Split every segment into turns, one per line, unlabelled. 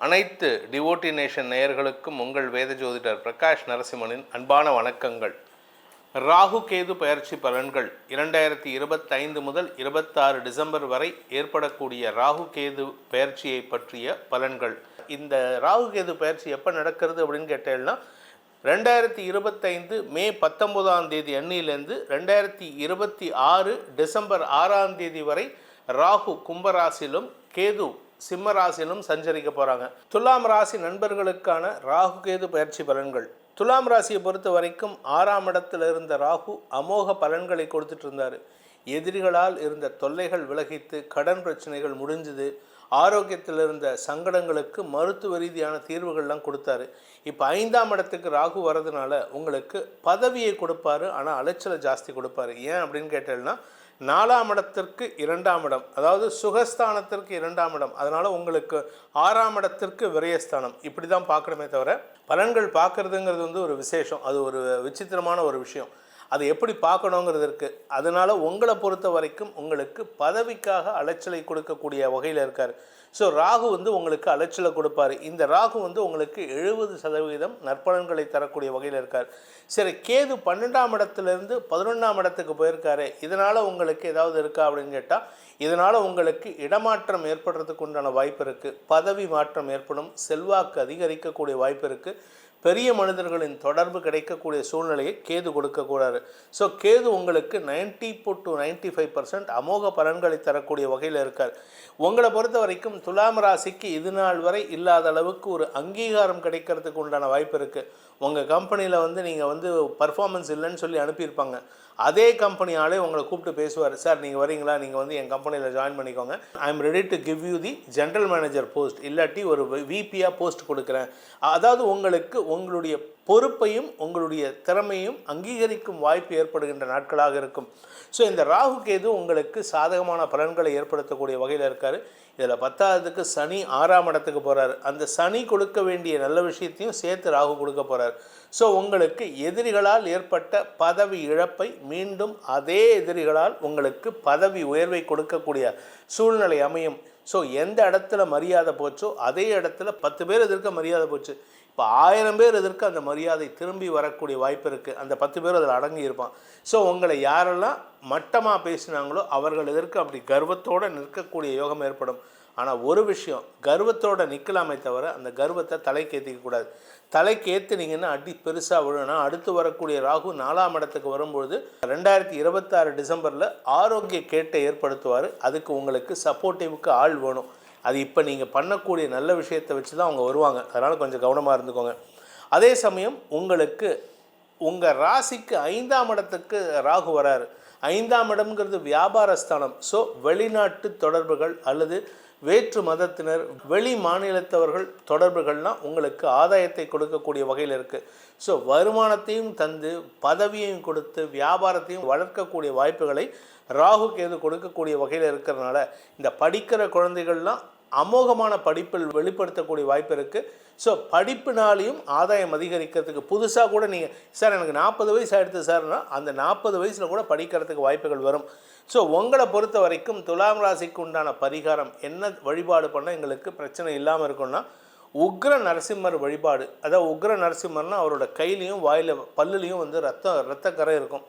அனைத்து devotee nation நேயர்களுக்கும் உங்கள் வேத ஜோதிடர் பிரகாஷ் நரசிம்மனின் அன்பான வணக்கங்கள். ராகு கேது பயிற்சி பலன்கள் இரண்டாயிரத்தி இருபத்தைந்து முதல் இருபத்தாறு டிசம்பர் வரை ஏற்படக்கூடிய ராகு கேது பயிற்சியை பற்றிய பலன்கள். இந்த ராகு கேது பயிற்சி எப்போ நடக்கிறது அப்படின்னு கேட்டேன்னா ரெண்டாயிரத்தி இருபத்தைந்து மே பத்தொம்போதாம் தேதி அன்னியிலேருந்து ரெண்டாயிரத்தி இருபத்தி ஆறு டிசம்பர் ஆறாம் தேதி வரை ராகு கும்பராசிலும் கேது சிம்ம ராசியிலும் சஞ்சரிக்க போகிறாங்க துலாம் ராசி நண்பர்களுக்கான ராகு கேது பயிற்சி பலன்கள். துலாம் ராசியை பொறுத்த வரைக்கும் ஆறாம் இடத்தில் இருந்த ராகு அமோக பலன்களை கொடுத்துட்டு இருந்தார். எதிரிகளால் இருந்த தொல்லைகள் விலகித்து கடன் பிரச்சனைகள் முடிஞ்சுது. ஆரோக்கியத்தில் இருந்த சங்கடங்களுக்கு மருத்துவ ரீதியான தீர்வுகள்லாம் கொடுத்தாரு. இப்போ ஐந்தாம் இடத்துக்கு ராகு வர்றதுனால உங்களுக்கு பதவியை கொடுப்பாரு ஆனால் அலைச்சலை ஜாஸ்தி கொடுப்பாரு. ஏன் அப்படின்னு கேட்டேன்னா நாலாம் இடத்திற்கு இரண்டாம் இடம். அதாவது சுகஸ்தானத்திற்கு இரண்டாம் இடம். அதனால் உங்களுக்கு ஆறாம் இடத்திற்கு விரயஸ்தானம். இப்படி தான் பார்க்கணுமே தவிர பலன்கள் பார்க்குறதுங்கிறது வந்து ஒரு விசேஷம். அது ஒரு விசித்திரமான ஒரு விஷயம். அதை எப்படி பார்க்கணுங்கிறது இருக்குது அதனால் உங்களை பொறுத்த வரைக்கும் உங்களுக்கு பதவிக்காக அலைச்சலை கொடுக்கக்கூடிய வகையில் இருக்கார். ஸோ ராகு வந்து உங்களுக்கு அலைச்சலை கொடுப்பாரு. இந்த ராகு வந்து உங்களுக்கு எழுபது சதவீதம் நற்பலன்களை தரக்கூடிய வகையில் இருக்கார். சரி கேது பன்னெண்டாம் இடத்துலேருந்து பதினொன்றாம் இடத்துக்கு போயிருக்காரு. இதனால் உங்களுக்கு ஏதாவது இருக்கா அப்படின்னு கேட்டால் இதனால் உங்களுக்கு இடமாற்றம் ஏற்படுறதுக்கு உண்டான வாய்ப்பு இருக்குது பதவி மாற்றம் ஏற்படும். செல்வாக்கு அதிகரிக்கக்கூடிய வாய்ப்பு இருக்குது பெரிய மனிதர்களின் தொடர்பு கிடைக்கக்கூடிய சூழ்நிலையை கேது கொடுக்கக்கூடாது. ஸோ கேது உங்களுக்கு ninety to ninety five percent அமோக பலன்களை தரக்கூடிய வகையில் இருக்கார். உங்களை பொறுத்த வரைக்கும் துலாம் ராசிக்கு இது நாள் வரை இல்லாத அளவுக்கு ஒரு அங்கீகாரம் கிடைக்கிறதுக்கு உண்டான வாய்ப்பு இருக்குது உங்கள் கம்பெனியில் வந்து நீங்கள் வந்து பர்ஃபார்மன்ஸ் இல்லைன்னு சொல்லி அனுப்பியிருப்பாங்க. அதே கம்பெனி ஆளே உங்களை கூப்பிட்டு பேசுவார். சார் நீங்கள் வரீங்களா? நீங்கள் வந்து என் கம்பெனியில் ஜாயின் பண்ணிக்கோங்க. I am ready to give you the general manager post இல்லாட்டி ஒரு விபியாக போஸ்ட் கொடுக்குறேன். அதாவது உங்களுக்கு உங்களுடைய பொறுப்பையும் உங்களுடைய திறமையும் அங்கீகரிக்கும் வாய்ப்பு ஏற்படுகின்ற நாட்களாக இருக்கும். ஸோ இந்த ராகு கேது உங்களுக்கு சாதகமான பலன்களை ஏற்படுத்தக்கூடிய வகையில் இருக்கார். இதில் பத்தாவதுக்கு சனி ஆறாம் இடத்துக்கு போகிறார் அந்த சனி கொடுக்க வேண்டிய நல்ல விஷயத்தையும் சேர்த்து ராகு கொடுக்க போகிறார் ஸோ உங்களுக்கு எதிரிகளால் ஏற்பட்ட பதவி இழப்பை மீண்டும் அதே எதிரிகளால் உங்களுக்கு பதவி உயர்வை கொடுக்கக்கூடிய சூழ்நிலை அமையும். ஸோ எந்த இடத்துல மரியாதை போச்சோ அதே இடத்துல பத்து பேர் எதிர்க்க மரியாதை போச்சு. இப்போ ஆயிரம் பேர் எதிர்க்க அந்த மரியாதை திரும்பி வரக்கூடிய வாய்ப்பு இருக்குது அந்த பத்து பேர் அதில் அடங்கி இருப்பான். ஸோ உங்களை யாரெல்லாம் மட்டமாக பேசினாங்களோ அவர்கள் எதிர்க்க அப்படி கர்வத்தோடு நிற்கக்கூடிய யோகம் ஏற்படும். ஆனால் ஒரு விஷயம் கர்வத்தோடு நிற்கலாமே தவிர அந்த கர்வத்தை தலைக்கு ஏற்றிக்கக்கூடாது தலைக்கு ஏற்றுனீங்கன்னா அடி பெருசாக விழுனா அடுத்து வரக்கூடிய ராகு நாலாம் இடத்துக்கு வரும்பொழுது ரெண்டாயிரத்தி இருபத்தாறு டிசம்பரில் ஆரோக்கிய கேட்டை ஏற்படுத்துவார். அதுக்கு உங்களுக்கு சப்போர்ட்டிவுக்கு ஆள் வேணும். அது இப்போ நீங்கள் பண்ணக்கூடிய நல்ல விஷயத்தை வச்சு தான் அவங்க வருவாங்க. அதனால் கொஞ்சம் கவனமாக இருந்துக்கோங்க. அதே சமயம் உங்களுக்கு உங்கள் ராசிக்கு ஐந்தாம் இடத்துக்கு ராகு வராரு. ஐந்தாம் இடம்ங்கிறது வியாபார ஸ்தானம். ஸோ வெளிநாட்டு தொடர்புகள் அல்லது வேற்று மதத்தினர் வெளி மாநிலத்தவர்கள் தொடர்புகள்லாம் உங்களுக்கு ஆதாயத்தை கொடுக்கக்கூடிய வகையில் இருக்குது ஸோ வருமானத்தையும் தந்து பதவியையும் கொடுத்து வியாபாரத்தையும் வளர்க்கக்கூடிய வாய்ப்புகளை ராகு கேது கொடுக்கக்கூடிய வகையில் இருக்கிறதுனால இந்த படிக்கிற குழந்தைகள்லாம் அமோகமான படிப்பில் வெளிப்படுத்தக்கூடிய வாய்ப்பு இருக்குது ஸோ படிப்புனாலையும் ஆதாயம் அதிகரிக்கிறதுக்கு புதுசாக கூட நீங்கள் சார் எனக்கு நாற்பது வயசு ஆகிடுது சார்னா அந்த நாற்பது வயசில் கூட படிக்கிறதுக்கு வாய்ப்புகள் வரும். ஸோ உங்களை பொறுத்த வரைக்கும் துலாம் ராசிக்கு உண்டான பரிகாரம் என்ன வழிபாடு பண்ணால் எங்களுக்கு பிரச்சனை இல்லாமல் இருக்கும்னா உக்ர நரசிம்மர் வழிபாடு. அதாவது உக்ர நரசிம்மர்னால் அவரோட கையிலையும் வாயில் பல்லுலேயும் வந்து ரத்தம் ரத்தக்கரை இருக்கும்.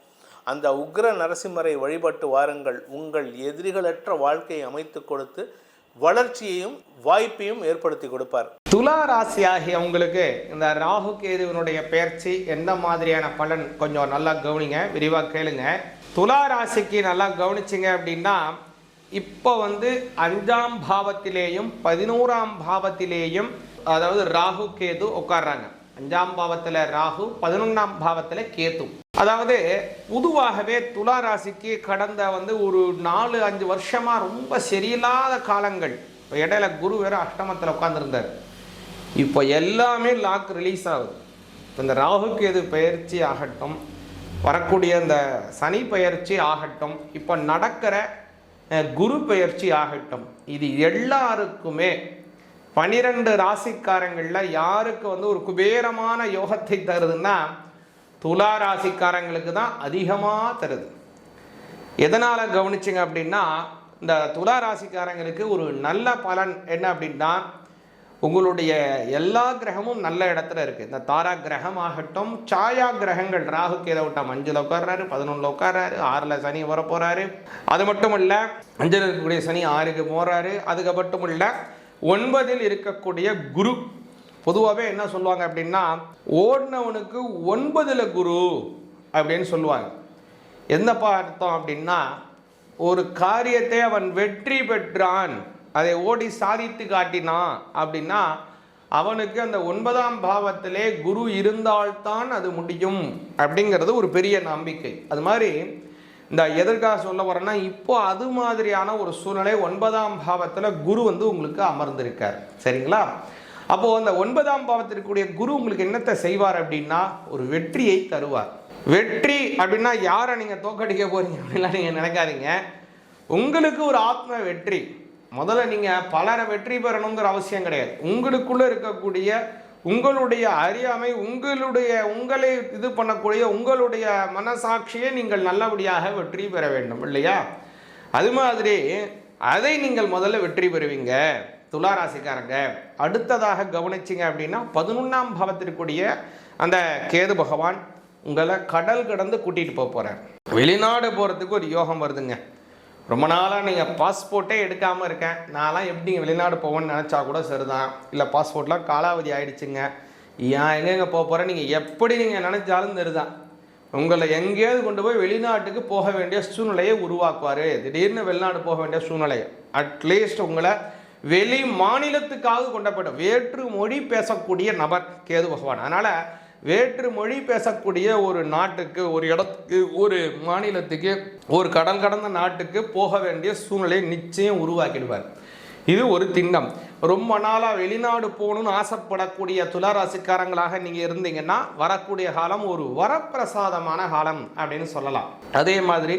அந்த உக்ர நரசிம்மரை வழிபட்டு வாருங்கள். உங்கள் எதிரிகளற்ற வாழ்க்கையை அமைத்து கொடுத்து வளர்ச்சியையும் வாய்ப்பையும் ஏற்படுத்தி கொடுப்பார்.
துலா ராசி ஆகிய உங்களுக்கு இந்த ராகு கேதுவினுடைய பெயர்ச்சி எந்த மாதிரியான பலன்? கொஞ்சம் நல்லா கவனிங்க விரிவாக கேளுங்க. துலா ராசிக்கு நல்லா கவனிச்சிங்க அப்படின்னா இப்போ வந்து அஞ்சாம் பாவத்திலேயும் பதினோராம் பாவத்திலேயும் அதாவது ராகு கேது உட்காடுறாங்க அஞ்சாம் பாவத்தில் ராகு பதினொன்றாம் பாவத்தில் கேத்து அதாவது பொதுவாகவே துலா ராசிக்கு கடந்த வந்து ஒரு நாலு அஞ்சு வருஷமாக ரொம்ப சரியில்லாத காலங்கள். இப்போ இடையில குரு வேறு அஷ்டமத்தில் உட்காந்துருந்தார் இப்போ எல்லாமே லாக் ரிலீஸ் ஆகுது. இப்போ இந்த ராகுக்கு எது பயிற்சி ஆகட்டும் வரக்கூடிய இந்த சனி பயிற்சி ஆகட்டும் இப்போ நடக்கிற குரு பயிற்சி ஆகட்டும் இது எல்லாருக்குமே பனிரெண்டு ராசிக்காரங்களில் யாருக்கு வந்து ஒரு குபேரமான யோகத்தை தருதுன்னா துலா ராசிக்காரங்களுக்கு தான் அதிகமாக தருது. எதனால் கவனிச்சிங்க அப்படின்னா இந்த துலா ராசிக்காரங்களுக்கு ஒரு நல்ல பலன் என்ன அப்படின்னா உங்களுடைய எல்லா கிரகமும் நல்ல இடத்துல இருக்குது இந்த தாரா கிரகம் ஆகட்டும் சாயா கிரகங்கள் ராகு கேதை விட்டால் அஞ்சில் உட்கார்றாரு பதினொன்றில் உட்கார்றாரு ஆறில் சனி வர போகிறாரு அது மட்டும் இல்லை அஞ்சில் இருக்கக்கூடிய சனி ஆறுக்கு போகிறாரு அதுக்கு மட்டும் இல்லை ஒன்பதில் இருக்கக்கூடிய குரு பொதுவாகவே என்ன சொல்லுவாங்க அப்படின்னா ஓடினவனுக்கு ஒன்பதில் குரு அப்படின்னு சொல்லுவாங்க. என்னப்பா அர்த்தம் அப்படின்னா ஒரு காரியத்தை அவன் வெற்றி பெற்றான் அதை ஓடி சாதித்து காட்டினான் அப்படின்னா அவனுக்கு அந்த ஒன்பதாம் பாவத்திலே குரு இருந்தால்தான் அது முடியும் அப்படிங்கிறது ஒரு பெரிய நம்பிக்கை. அது மாதிரி இந்த எதற்காக சொல்ல வரேன்னா இப்போ அது மாதிரியான ஒரு சூழ்நிலை ஒன்பதாம் பாவத்தில் குரு வந்து உங்களுக்கு அமர்ந்திருக்கார். சரிங்களா? அப்போது அந்த ஒன்பதாம் பாவத்திற்குரிய குரு உங்களுக்கு என்னத்தை செய்வார் அப்படின்னா ஒரு வெற்றியை தருவார். வெற்றி அப்படின்னா யாரை நீங்கள் தோக்கடிக்க போகிறீங்க அப்படின்லாம் நீங்கள் நினைக்காதீங்க. உங்களுக்கு ஒரு ஆத்ம வெற்றி. முதல்ல நீங்கள் பலரை வெற்றி பெறணுங்கிற அவசியம் கிடையாது. உங்களுக்குள்ளே இருக்கக்கூடிய உங்களுடைய அறியாமை உங்களுடைய உங்களை இது பண்ணக்கூடிய உங்களுடைய மனசாட்சியை நீங்கள் நல்லபடியாக வெற்றி பெற வேண்டும் இல்லையா? அது மாதிரி அதை நீங்கள் முதல்ல வெற்றி பெறுவீங்க. துளாராசிக்காரங்க. அடுத்ததாக கவனிச்சிங்க அப்படின்னா பதினொன்றாம் பாவத்திற்குரிய அந்த கேது பகவான் உங்களை கடல் கடந்து கூட்டிகிட்டு போக போகிறார் வெளிநாடு போகிறதுக்கு ஒரு யோகம் வருதுங்க. ரொம்ப நாளாக நீங்கள் பாஸ்போர்ட்டே எடுக்காமல் இருக்கேன். நான்லாம் எப்படி வெளிநாடு போவேன்னு நினச்சா கூட சரிதான். இல்லை பாஸ்போர்ட்லாம் காலாவதி ஆகிடுச்சுங்க ஏன் எங்கெங்கே போக போகிறேன் நீங்கள் எப்படி நீங்கள் நினச்சாலும் சரிதான். உங்களை எங்கேயாவது கொண்டு போய் வெளிநாட்டுக்கு போக வேண்டிய சூழ்நிலையை உருவாக்குவார். திடீர்னு வெளிநாடு போக வேண்டிய சூழ்நிலை அட்லீஸ்ட் உங்களை வெளி மாநிலத்துக்காக கொண்டப்படும். வேற்று மொழி பேசக்கூடிய நபர் கேது பகவான். அதனால் வேற்று மொழி பேசக்கூடிய ஒரு நாட்டுக்கு ஒரு இடத்துக்கு ஒரு மாநிலத்துக்கு ஒரு கடல் கடந்த நாட்டுக்கு போக வேண்டிய சூழ்நிலையை நிச்சயம் உருவாக்கிடுவார். இது ஒரு திண்ணம் ரொம்ப நாளாக வெளிநாடு போகணும்னு ஆசைப்படக்கூடிய துளாராசிக்காரங்களாக நீங்கள் இருந்தீங்கன்னா வரக்கூடிய காலம் ஒரு வரப்பிரசாதமான காலம் அப்படின்னு சொல்லலாம். அதே மாதிரி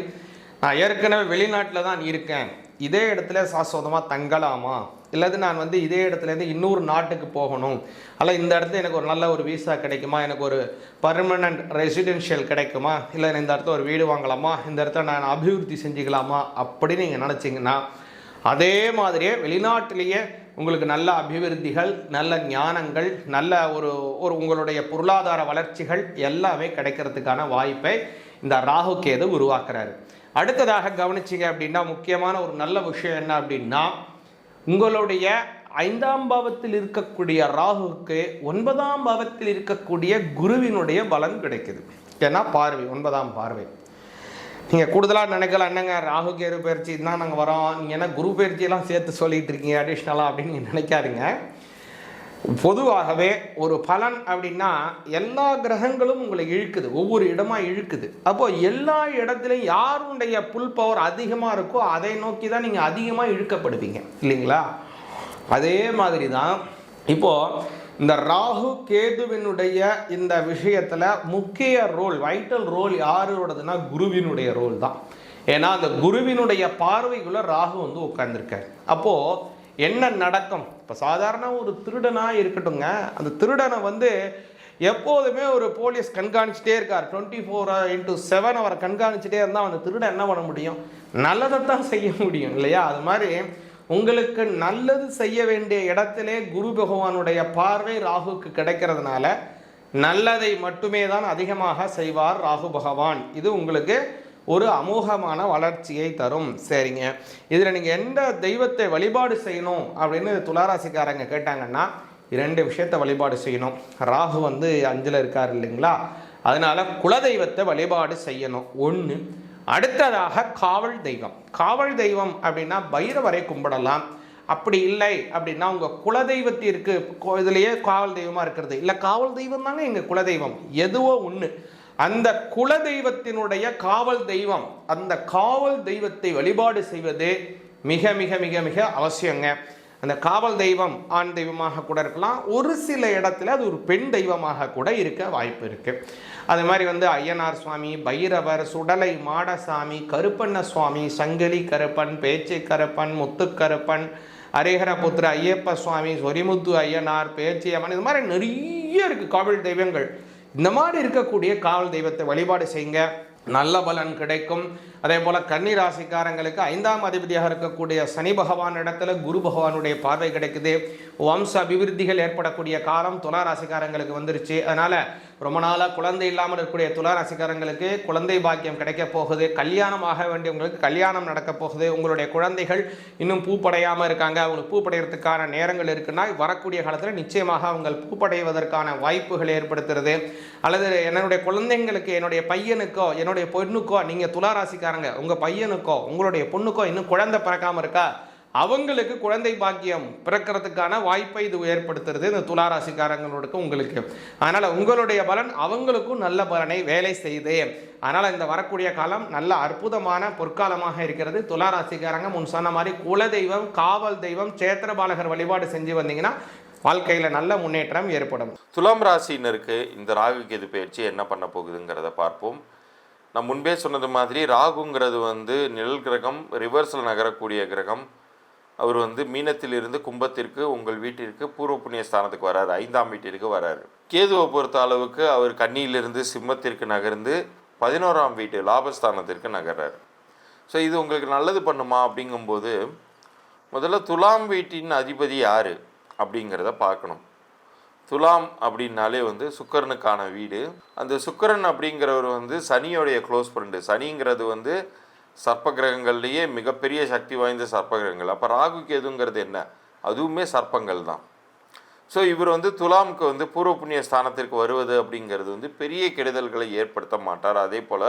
நான் ஏற்கனவே வெளிநாட்டில் தான் இருக்கேன். இதே இடத்துல சாஸ்வதமாக தங்கலாமா? இல்லது நான் வந்து இதே இடத்துலேருந்து இன்னொரு நாட்டுக்கு போகணும். அல்ல இந்த இடத்துல எனக்கு ஒரு நல்ல ஒரு விசா கிடைக்குமா? எனக்கு ஒரு பர்மனண்ட் ரெசிடென்ஷியல் கிடைக்குமா? இல்லை இந்த இடத்துல ஒரு வீடு வாங்கலாமா? இந்த இடத்துல நான் அபிவிருத்தி செஞ்சுக்கலாமா? அப்படின்னு நீங்கள் நினச்சிங்கன்னா அதே மாதிரியே வெளிநாட்டிலேயே உங்களுக்கு நல்ல அபிவிருத்திகள் நல்ல ஞானங்கள் நல்ல ஒரு ஒரு உங்களுடைய பொருளாதார வளர்ச்சிகள் எல்லாமே கிடைக்கிறதுக்கான வாய்ப்பை இந்த ராகு கேது உருவாக்குறாரு. அடுத்ததாக கவனிச்சிங்க அப்படின்னா முக்கியமான ஒரு நல்ல விஷயம் என்ன அப்படின்னா உங்களுடைய ஐந்தாம் பாவத்தில் இருக்கக்கூடிய ராகுக்கு ஒன்பதாம் பாவத்தில் இருக்கக்கூடிய குருவினுடைய பலன் கிடைக்குது. ஏன்னா பார்வை ஒன்பதாம் பார்வை. நீங்கள் கூடுதலாக நினைக்கலாம் என்னங்க ராகு கேரு பயிற்சி தான் நாங்கள் வரோம். நீங்கள் என்ன குரு பயிற்சியெல்லாம் சேர்த்து சொல்லிகிட்டு இருக்கீங்க அடிஷ்னலாக அப்படின்னு நீங்கள் நினைக்காதீங்க. பொதுவாகவே ஒரு பலன் அப்படின்னா எல்லா கிரகங்களும் உங்களை இழுக்குது ஒவ்வொரு இடமா இழுக்குது. அப்போ எல்லா இடத்துலையும் யாருடைய புல் பவர் அதிகமாக இருக்கோ அதை நோக்கி தான் நீங்கள் அதிகமாக இழுக்கப்படுவீங்க. இல்லைங்களா? அதே மாதிரி தான் இப்போ இந்த ராகு கேதுவினுடைய இந்த விஷயத்தில் முக்கிய ரோல் வைட்டல் ரோல் யாரோடதுன்னா குருவினுடைய ரோல் தான். ஏன்னா அந்த குருவினுடைய பார்வைக்குள்ள ராகு வந்து உட்கார்ந்துருக்காரு. அப்போது என்ன நடக்கும்? இப்போ சாதாரண ஒரு திருடனாக இருக்கட்டுங்க அந்த திருடனை வந்து எப்போதுமே ஒரு போலீஸ் கண்காணிச்சிட்டே இருக்கார். டுவெண்ட்டி ஃபோர் இன்ட்டு செவன் அவரை கண்காணிச்சிட்டே இருந்தால் அந்த திருடன் என்ன பண்ண முடியும்? நல்லதை தான் செய்ய முடியும் இல்லையா? அது மாதிரி உங்களுக்கு நல்லது செய்ய வேண்டிய இடத்திலே குரு பகவானுடைய பார்வை ராகுக்கு கிடைக்கிறதுனால நல்லதை மட்டுமே தான் அதிகமாக செய்வார் ராகு பகவான். இது உங்களுக்கு ஒரு அமோகமான வளர்ச்சியை தரும். சரிங்க. இதில் நீங்கள் எந்த தெய்வத்தை வழிபாடு செய்யணும் அப்படின்னு துளாராசிக்காரங்க கேட்டாங்கன்னா இரண்டு விஷயத்தை வழிபாடு செய்யணும். ராகு வந்து அஞ்சில் இருக்கார் இல்லைங்களா? அதனால் குலதெய்வத்தை வழிபாடு செய்யணும். ஒன்று அடுத்ததாக காவல் தெய்வம். காவல் தெய்வம் அப்படின்னா பைரவரை கும்பிடலாம். அப்படி இல்லை அப்படின்னா உங்கள் குலதெய்வத்திற்கு கோ- காவல் தெய்வமாக இருக்கிறது. இல்லை காவல் தெய்வம் தாங்க எங்கள் குலதெய்வம். எதுவோ ஒன்று அந்த குல தெய்வத்தினுடைய காவல் தெய்வம் அந்த காவல் தெய்வத்தை வழிபாடு செய்வது மிக மிக மிக மிக அவசியங்க. அந்த காவல் தெய்வம் ஆண் தெய்வமாக கூட இருக்கலாம். ஒரு சில இடத்துல அது ஒரு பெண் தெய்வமாக கூட இருக்க வாய்ப்பு இருக்கு. அது மாதிரி வந்து ஐயனார் சுவாமி பைரவர் சுடலை மாடசாமி கருப்பண்ண சுவாமி சங்கிலி கருப்பன் பேச்சை கருப்பன் முத்துக்கருப்பன் ஹரிஹரபுத்திர ஐயப்ப சுவாமி சொரிமுத்து ஐயனார் பேச்சி அம்மன் இது மாதிரி நிறைய இருக்கு காவல் தெய்வங்கள். இந்த மாதிரி இருக்கக்கூடிய காவல் தெய்வத்தை வழிபாடு செய்யுங்க. நல்ல பலன் கிடைக்கும். அதே போல் கன்னி ராசிக்காரங்களுக்கு ஐந்தாம் அதிபதியாக இருக்கக்கூடிய சனி பகவான் இடத்துல குரு பகவானுடைய பார்வை கிடைக்குது. வம்ச அபிவிருத்திகள் ஏற்படக்கூடிய காலம் துலா ராசிக்காரங்களுக்கு வந்துருச்சு. அதனால் ரொம்ப நாளாக குழந்தை இல்லாமல் இருக்கக்கூடிய துலா ராசிக்காரங்களுக்கு குழந்தை பாக்கியம் கிடைக்க போகுது. கல்யாணம் ஆக வேண்டியவங்களுக்கு கல்யாணம் நடக்க போகுது. உங்களுடைய குழந்தைகள் இன்னும் பூப்படையாமல் இருக்காங்க. அவங்களுக்கு பூப்படைகிறதுக்கான நேரங்கள் இருக்குன்னா வரக்கூடிய காலத்தில் நிச்சயமாக அவங்க பூப்படைவதற்கான வாய்ப்புகள் ஏற்படுத்துறது. அல்லது என்னுடைய குழந்தைங்களுக்கு என்னுடைய பையனுக்கோ என்னுடைய பொண்ணுக்கோ நீங்கள் துலா ராசிக்காரங்க உங்கள் பையனுக்கோ உங்களுடைய பொண்ணுக்கோ இன்னும் குழந்தை பிறக்காமல் இருக்கா? அவங்களுக்கு குழந்தை பாக்கியம் பிறக்கிறதுக்கான வாய்ப்பை இது ஏற்படுத்துறது இந்த துளாராசிக்காரங்களுக்கு உங்களுக்கு. அதனால் உங்களுடைய பலன் அவங்களுக்கும் நல்ல பலனை வேலை செய்யுது. அதனால் இந்த வரக்கூடிய காலம் நல்ல அற்புதமான பொற்காலமாக இருக்கிறது. துளாராசிக்காரங்க முன் சொன்ன மாதிரி குலதெய்வம் காவல் தெய்வம் சேத்திரபாலகர் வழிபாடு செஞ்சு வந்தீங்கன்னா வாழ்க்கையில் நல்ல முன்னேற்றம் ஏற்படும்.
துலாம் ராசினருக்கு இந்த ராகு கேது பயிற்சி என்ன பண்ண போகுதுங்கிறத பார்ப்போம். நான் முன்பே சொன்னது மாதிரி ராகுங்கிறது வந்து நிழல் கிரகம் ரிவர்ஸில் நகரக்கூடிய கிரகம். அவர் வந்து மீனத்திலிருந்து கும்பத்திற்கு உங்கள் வீட்டிற்கு பூர்வ புண்ணிய ஸ்தானத்துக்கு வராரு. ஐந்தாம் வீட்டிற்கு வராரு. கேதுவை பொறுத்த அளவுக்கு அவர் கன்னியிலிருந்து சிம்மத்திற்கு நகர்ந்து பதினோராம் வீட்டு லாபஸ்தானத்திற்கு நகர்றாரு. ஸோ இது உங்களுக்கு நல்லது பண்ணுமா அப்படிங்கும்போது முதல்ல துலாம் வீட்டின் அதிபதி யார் அப்படிங்கிறத பார்க்கணும். துலாம் அப்படின்னாலே வந்து சுக்கரனுக்கான வீடு. அந்த சுக்கரன் அப்படிங்கிறவர் வந்து சனியோடைய க்ளோஸ் ஃப்ரெண்டு சனிங்கிறது வந்து சர்ப்ப கிரகங்கள்லேயே மிகப்பெரிய சக்தி வாய்ந்த சர்ப்ப கிரகங்கள் அப்போ ராகு கேதுங்கிறது என்ன? அதுவுமே சர்ப்பங்கள் தான். ஸோ இவர் வந்து துலாமுக்கு வந்து பூர்வ புண்ணிய ஸ்தானத்திற்கு வருவது அப்படிங்கிறது வந்து பெரிய கெடுதல்களை ஏற்படுத்த மாட்டார். அதே போல்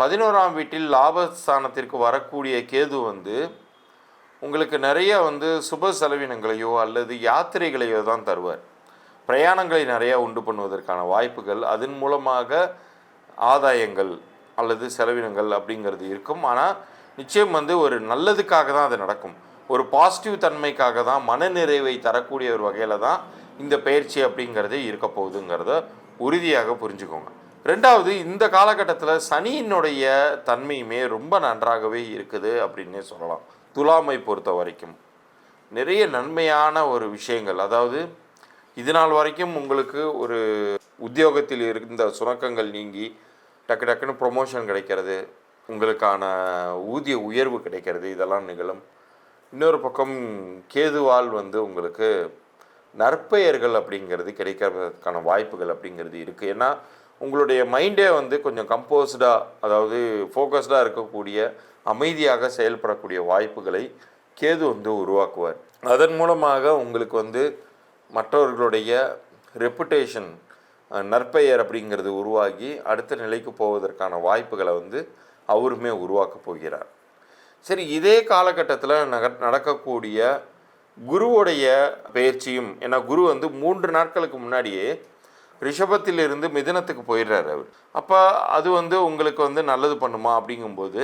பதினோராம் வீட்டில் லாபஸ்தானத்திற்கு வரக்கூடிய கேது வந்து உங்களுக்கு நிறைய வந்து சுப செலவினங்களையோ அல்லது யாத்திரைகளையோ தான் தருவார். பிரயாணங்களை நிறையா உண்டு பண்ணுவதற்கான வாய்ப்புகள் அதன் மூலமாக ஆதாயங்கள் அல்லது செலவினங்கள் அப்படிங்கிறது இருக்கும். ஆனால் நிச்சயம் வந்து ஒரு நல்லதுக்காக தான் அது நடக்கும். ஒரு பாசிட்டிவ் தன்மைக்காக தான் மனநிறைவை தரக்கூடிய ஒரு வகையில் தான் இந்த பயிற்சி அப்படிங்கிறது இருக்க போகுதுங்கிறத உறுதியாக புரிஞ்சுக்கோங்க. ரெண்டாவது இந்த காலகட்டத்தில் சனியினுடைய தன்மையுமே ரொம்ப நன்றாகவே இருக்குது அப்படின்னே சொல்லலாம். துலாமை பொறுத்த வரைக்கும் நிறைய நன்மையான ஒரு விஷயங்கள் அதாவது இது நாள் வரைக்கும் உங்களுக்கு ஒரு உத்தியோகத்தில் இருந்த சுணக்கங்கள் நீங்கி டக்கு டக்குன்னு ப்ரொமோஷன் கிடைக்கிறது உங்களுக்கான ஊதிய உயர்வு கிடைக்கிறது இதெல்லாம் நிகழும். இன்னொரு பக்கம் கேதுவால் வந்து உங்களுக்கு நற்பெயர்கள் அப்படிங்கிறது கிடைக்கிறதுக்கான வாய்ப்புகள் அப்படிங்கிறது இருக்குது ஏன்னா உங்களுடைய மைண்டே வந்து கொஞ்சம் கம்போஸ்டாக அதாவது ஃபோக்கஸ்டாக இருக்கக்கூடிய அமைதியாக செயல்படக்கூடிய வாய்ப்புகளை கேது வந்து உருவாக்குவார். அதன் மூலமாக உங்களுக்கு வந்து மற்றவர்களுடைய ரெப்புடேஷன் நற்பெயர் அப்படிங்கிறது உருவாகி அடுத்த நிலைக்கு போவதற்கான வாய்ப்புகளை வந்து அவருமே உருவாக்க போகிறார். சரி இதே காலகட்டத்தில் நக நடக்கக்கூடிய குருவுடைய பயிற்சியும் ஏன்னா குரு வந்து மூன்று நாட்களுக்கு முன்னாடியே ரிஷபத்திலிருந்து மிதனத்துக்கு போயிடுறாரு அவர். அப்போ அது வந்து உங்களுக்கு வந்து நல்லது பண்ணுமா அப்படிங்கும்போது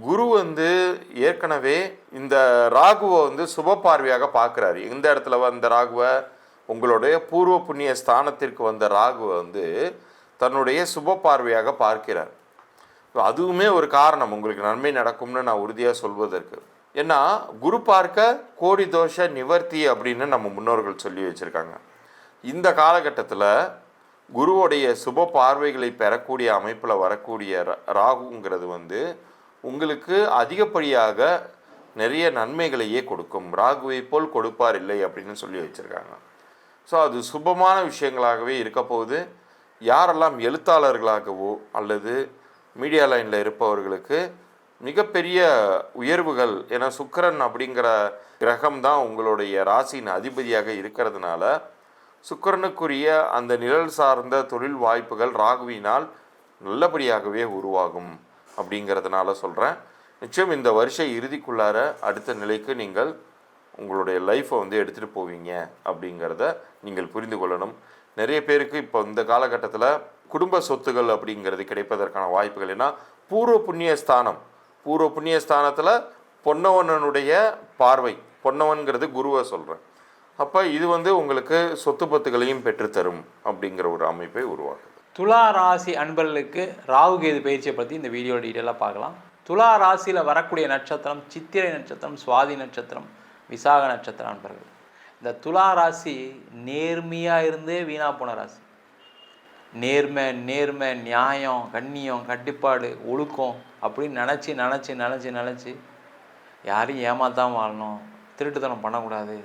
குரு வந்து ஏற்கனவே இந்த ராகுவை வந்து சுப பார்வையாக பார்க்குறாரு. எந்த இடத்துல வந்த ராகுவை? உங்களுடைய பூர்வ புண்ணிய ஸ்தானத்திற்கு வந்த ராகுவை வந்து தன்னுடைய சுப பார்வையாக பார்க்கிறார். அதுவுமே ஒரு காரணம். உங்களுக்கு நன்மை நடக்கும்னு நான் உறுதியாக சொல்வதற்கு. ஏன்னா குரு பார்க்க கோடி தோஷ நிவர்த்தி அப்படின்னு நம்ம முன்னோர்கள் சொல்லி வச்சுருக்காங்க. இந்த காலகட்டத்தில் குருவுடைய சுப பார்வைகளை பெறக்கூடிய அமைப்பில் வரக்கூடிய ரா- ராகுங்கிறது வந்து உங்களுக்கு அதிகப்படியாக நிறைய நன்மைகளையே கொடுக்கும். ராகுவை போல் கொடுப்பார் இல்லை அப்படின்னு சொல்லி வச்சுருக்காங்க. ஸோ அது சுபமான விஷயங்களாகவே இருக்க போகுது. யாரெல்லாம் எழுத்தாளர்களாகவோ அல்லது மீடியா லைனில் இருப்பவர்களுக்கு மிகப்பெரிய உயர்வுகள் ஏன்னா சுக்கரன் அப்படிங்கிற கிரகம் தான் உங்களுடைய ராசியின் அதிபதியாக இருக்கிறதுனால சுக்கரனுக்குரிய அந்த நிழல் சார்ந்த தொழில் வாய்ப்புகள் ராகுவினால் நல்லபடியாகவே உருவாகும். அப்படிங்கிறதுனால சொல்கிறேன் நிச்சயம் இந்த வருஷ இறுதிக்குள்ளார அடுத்த நிலைக்கு நீங்கள் உங்களுடைய லைஃப்பை வந்து எடுத்துகிட்டு போவீங்க அப்படிங்கிறத நீங்கள் புரிந்து கொள்ளணும். நிறைய பேருக்கு இப்போ இந்த காலகட்டத்தில் குடும்ப சொத்துகள் அப்படிங்கிறது கிடைப்பதற்கான வாய்ப்புகள். ஏன்னா பூர்வ புண்ணிய ஸ்தானம் பூர்வ புண்ணிய ஸ்தானத்தில் பொன்னவனனுடைய பார்வை. பொன்னவன்கிறது குருவை சொல்கிறேன் அப்போ இது வந்து உங்களுக்கு சொத்து பத்துகளையும் பெற்றுத்தரும் அப்படிங்கிற ஒரு அமைப்பை உருவாக்கும்
துலா ராசி அன்பர்களுக்கு ராகு கேது பயிற்சியை பற்றி இந்த வீடியோ டீட்டெயிலாக பார்க்கலாம். துலா ராசியில் வரக்கூடிய நட்சத்திரம் சித்திரை நட்சத்திரம் சுவாதி நட்சத்திரம் விசாக நட்சத்திரம் அன்பர்கள். இந்த துலா ராசி நேர்மையாக இருந்தே வீணாக போன ராசி. நேர்மை நேர்மை நியாயம் கண்ணியம் கட்டுப்பாடு ஒழுக்கம் அப்படின்னு நினச்சி நினச்சி நினச்சி நினச்சி யாரையும் ஏமாத்தாம வாழணும் திருட்டுத்தனம் பண்ணக்கூடாது.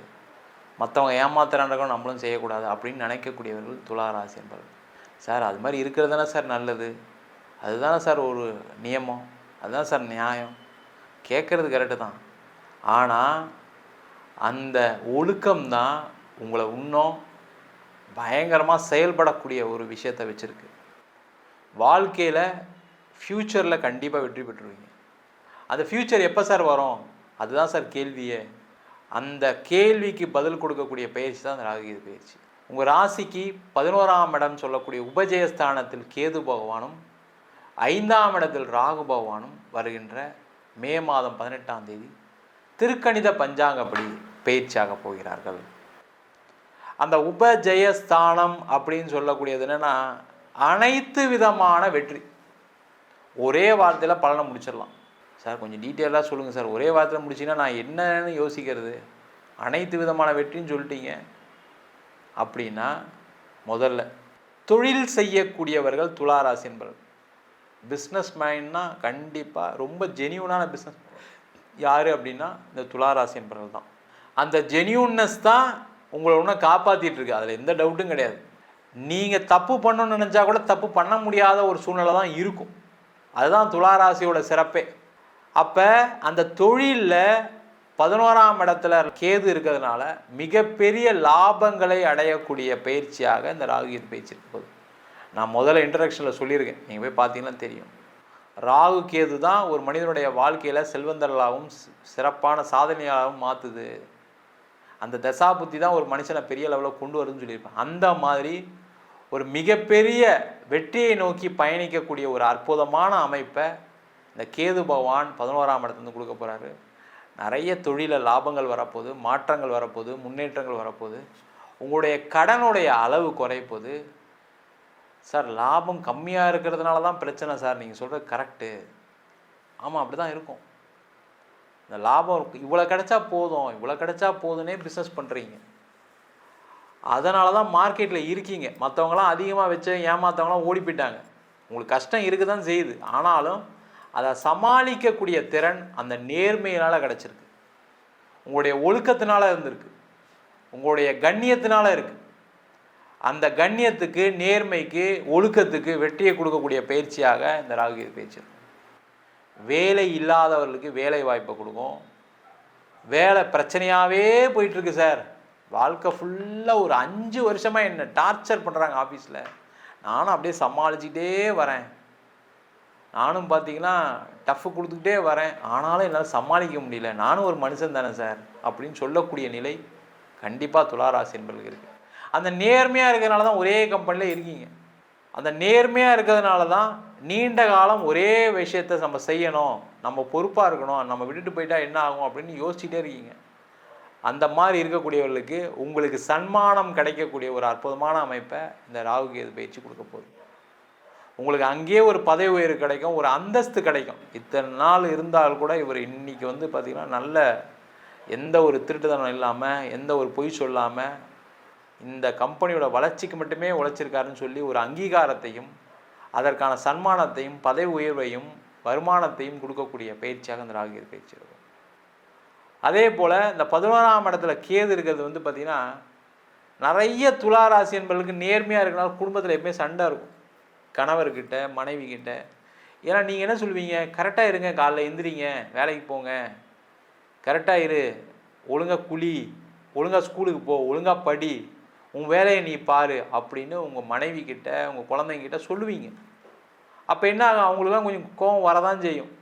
மற்றவங்க ஏமாத்துறான்றக்கும் நம்மளும் செய்யக்கூடாது அப்படின்னு நினைக்கக்கூடியவர்கள் துளாராசி என்பவர்கள் சார் அது மாதிரி இருக்கிறது தானே சார் நல்லது. அதுதானே சார் ஒரு நியமம். அதுதான் சார் நியாயம். கேட்குறது கரெக்டு தான். ஆனால் அந்த ஒழுக்கம் தான் உங்களை இன்னும் பயங்கரமாக செயல்படக்கூடிய ஒரு விஷயத்தை வச்சுருக்கு. வாழ்க்கையில் ஃப்யூச்சரில் கண்டிப்பாக வெற்றி பெற்றுருவீங்க. அந்த ஃப்யூச்சர் எப்போ சார் வரும்? அதுதான் சார் கேள்வியே. அந்த கேள்விக்கு பதில் கொடுக்கக்கூடிய பயிற்சி தான் அந்த ராகுகீத பயிற்சி. உங்கள் ராசிக்கு பதினோராம் இடம் சொல்லக்கூடிய உபஜயஸ்தானத்தில் கேது பகவானும் ஐந்தாம் இடத்தில் ராகு பகவானும் வருகின்ற மே மாதம் பதினெட்டாம் தேதி திருக்கணித பஞ்சாங்கப்படி பயிற்சியாக போகிறார்கள். அந்த உபஜயஸ்தானம் அப்படின்னு சொல்லக்கூடியது என்னென்னா அனைத்து விதமான வெற்றி. ஒரே வார்த்தையில் பலனை முடிச்சிடலாம். சார் கொஞ்சம் டீட்டெயிலாக சொல்லுங்கள் சார். ஒரே வார்த்தையில் முடிச்சிங்கன்னா நான் என்னன்னு யோசிக்கிறது? அனைத்து விதமான வெற்றின்னு சொல்லிட்டீங்க. அப்படின்னா முதல்ல தொழில் செய்யக்கூடியவர்கள் துளாராசி என்பவர்கள். பிஸ்னஸ் மைண்ட்னா கண்டிப்பாக ரொம்ப ஜெனியூனான பிஸ்னஸ் யார் அப்படின்னா இந்த துளாராசி என்பவர்கள் தான். அந்த ஜெனியூன்னஸ் தான் உங்களை ஒன்றும் காப்பாற்றிட்டு இருக்கு. அதில் எந்த டவுட்டும் கிடையாது. நீங்கள் தப்பு பண்ணணும்னு நினச்சா கூட தப்பு பண்ண முடியாத ஒரு சூழ்நிலை தான் இருக்கும். அதுதான் துளாராசியோட சிறப்பே. அப்போ அந்த தொழிலில் பதினோராம் இடத்துல கேது இருக்கிறதுனால மிகப்பெரிய லாபங்களை அடையக்கூடிய பயிற்சியாக இந்த ராகுகேது பயிற்சி போகுது. நான் முதல்ல இன்ட்ரடக்ஷனில் சொல்லியிருக்கேன். நீங்கள் போய் பார்த்தீங்கன்னா தெரியும். ராகு கேது தான் ஒரு மனிதனுடைய வாழ்க்கையில் செல்வந்தர்களாகவும் சிறப்பான சாதனையாகவும் மாற்றுது அந்த தசாபுத்தி தான் ஒரு மனுஷனை பெரிய லெவலில் கொண்டு வருதுன்னு சொல்லியிருப்பேன் அந்த மாதிரி ஒரு மிகப்பெரிய வெற்றியை நோக்கி பயணிக்கக்கூடிய ஒரு அற்புதமான அமைப்பை இந்த கேது பகவான் பதினோராம் இடத்துலேருந்து கொடுக்க போகிறாரு நிறைய தொழிலில் லாபங்கள் வரப்போகுது மாற்றங்கள் வரப்போகுது முன்னேற்றங்கள் வரப்போகுது. உங்களுடைய கடனுடைய அளவு குறைப்போது சார் லாபம் கம்மியாக இருக்கிறதுனால தான் பிரச்சனை சார். நீங்கள் சொல்கிறது கரெக்டு ஆமாம் அப்படி தான் இருக்கும். இந்த லாபம் இவ்வளோ கிடைச்சா போதும். இவ்வளோ கிடைச்சா போதுன்னே பிஸ்னஸ் பண்ணுறீங்க அதனால தான் மார்க்கெட்டில் இருக்கீங்க. மற்றவங்களாம் அதிகமாக வச்சு ஏமாத்தவங்களாம் ஓடி போயிட்டாங்க. உங்களுக்கு கஷ்டம் இருக்க தான் செய்யுது. ஆனாலும் அதை சமாளிக்கக்கூடிய திறன் அந்த நேர்மையினால் கிடச்சிருக்கு. உங்களுடைய ஒழுக்கத்தினால இருந்திருக்கு. உங்களுடைய கண்ணியத்தினால இருக்குது அந்த கண்ணியத்துக்கு நேர்மைக்கு ஒழுக்கத்துக்கு வெற்றியை கொடுக்கக்கூடிய பயிற்சியாக இந்த ராகுகேது பயிற்சி இருக்கும் வேலை இல்லாதவர்களுக்கு வேலை வாய்ப்பை கொடுக்கும். வேலை பிரச்சனையாகவே போயிட்டுருக்கு சார். வாழ்க்கை ஃபுல்லாக ஒரு அஞ்சு வருஷமாக என்னை டார்ச்சர் பண்ணுறாங்க ஆஃபீஸில் நானும் அப்படியே சமாளிச்சுக்கிட்டே வரேன். நானும் பார்த்தீங்கன்னா டஃப்பு கொடுத்துக்கிட்டே வரேன். ஆனாலும் என்னால் சமாளிக்க முடியல. நானும் ஒரு மனுஷன் தானே சார் அப்படின்னு சொல்லக்கூடிய நிலை கண்டிப்பாக துளாராசி என்பதுக்கு இருக்குது அந்த நேர்மையாக இருக்கிறதுனால தான் ஒரே கம்பெனியில் இருக்கீங்க. அந்த நேர்மையாக இருக்கிறதுனால தான் நீண்ட காலம் ஒரே விஷயத்த நம்ம செய்யணும். நம்ம பொறுப்பாக இருக்கணும். நம்ம விட்டுட்டு போயிட்டா என்ன ஆகும் அப்படின்னு யோசிச்சுட்டே இருக்கீங்க. அந்த மாதிரி இருக்கக்கூடியவர்களுக்கு உங்களுக்கு சன்மானம் கிடைக்கக்கூடிய ஒரு அற்புதமான அமைப்பை இந்த ராகு கேது பயிற்சி கொடுக்க போகுது. உங்களுக்கு அங்கேயே ஒரு பதவி உயர்வு கிடைக்கும் ஒரு அந்தஸ்து கிடைக்கும். இத்தனை நாள் இருந்தால் கூட இவர் இன்னைக்கு வந்து பார்த்திங்கன்னா நல்ல எந்த ஒரு திருட்டுத்தனம் இல்லாமல் எந்த ஒரு பொய் சொல்லாமல் இந்த கம்பெனியோட வளர்ச்சிக்கு மட்டுமே உழைச்சிருக்காருன்னு சொல்லி ஒரு அங்கீகாரத்தையும் அதற்கான சன்மானத்தையும் பதவி உயர்வையும் வருமானத்தையும் கொடுக்கக்கூடிய பயிற்சியாக இந்த ராகுகீர் பயிற்சி இருக்கும் அதே போல் இந்த பதினோராம் இடத்துல கேது இருக்கிறது வந்து பார்த்திங்கன்னா நிறைய துளாராசி என்பவர்களுக்கு நேர்மையாக இருக்கிறனால குடும்பத்தில் எப்பயுமே சண்டை இருக்கும். கணவர்கிட்ட மனைவி கிட்ட ஏன்னா நீங்கள் என்ன சொல்லுவீங்க கரெக்டாக இருங்க காலைல எந்திரிங்க வேலைக்கு போங்க. கரெக்டாக இரு. ஒழுங்காக குழி ஒழுங்காக ஸ்கூலுக்கு போ. ஒழுங்காக படி. உன் வேலையை நீ பாரு. அப்படின்னு உங்கள் மனைவி கிட்ட உங்கள் குழந்தைங்கிட்ட சொல்லுவீங்க. அப்போ என்ன ஆகும்? அவங்களுக்குலாம் கொஞ்சம் கோவம் வரதான் செய்யும்.